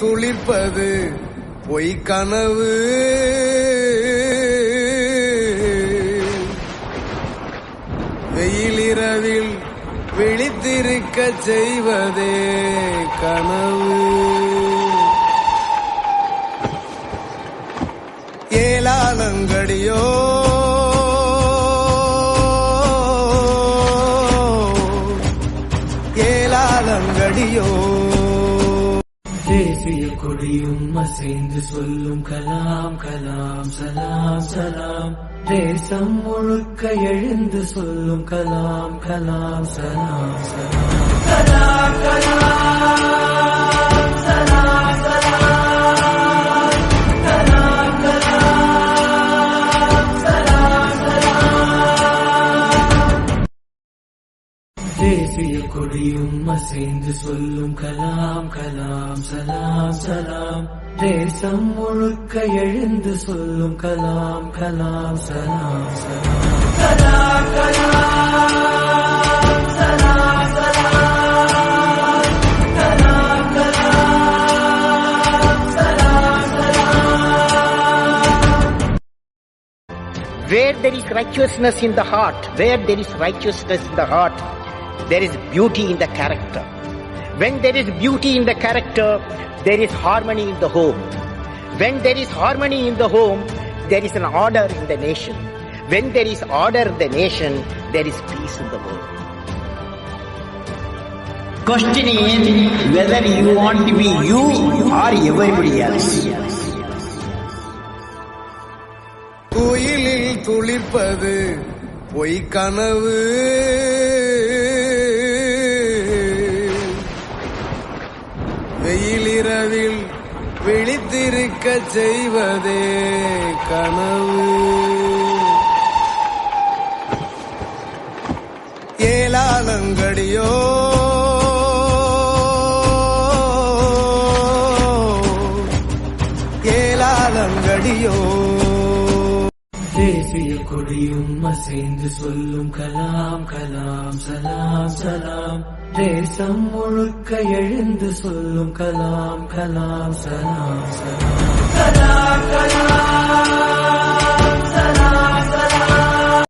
துளிர்ப்பது பொய் கனவு. வெயிலிரவில் விழித்திருக்க செய்வதே கனவு. ஏலாலங்கடியோ ஏலாலங்கடியோ தேசிய கொடியும் அசைந்து சொல்லும் கலாம் கலாம் சலாம் சலாம். தேசம் முழுக்க எழுந்து சொல்லும் கலாம் கலாம் சலாம் சலாம். கலாம் கலாம் தேசிய கொடியும் அசைந்து சொல்லும் கலாம் கலாம் சலாம் சலாம் தேசம் முழுக்க எழுந்து சொல்லும் கலாம் கலாம் சலாம் சலாம் கலாம் கலாம் சலாம் சலாம் கலாம் கலாம் சலாம் சலாம் Where there is righteousness in the heart, where there is righteousness in the heart, there is beauty in the character. When there is beauty in the character, there is harmony in the home. When there is harmony in the home, there is an order in the nation. When there is order in the nation, there is peace in the world. Question is whether you want to be you or everybody else. குயிலில் துளிர்ப்பது பொய் கனவு விழித்திருக்க செய்வதே கனவு. ஏலாலங்கடியோ ஏலாலங்கடியோ தேசிய கொடியும் அசைந்து சொல்லும் கலாம் கலாம் சலாம் சலாம். தேசம் முழுக்க எழுந்து சொல்லும் கலாம் கலாம் சலாம் சலாம்.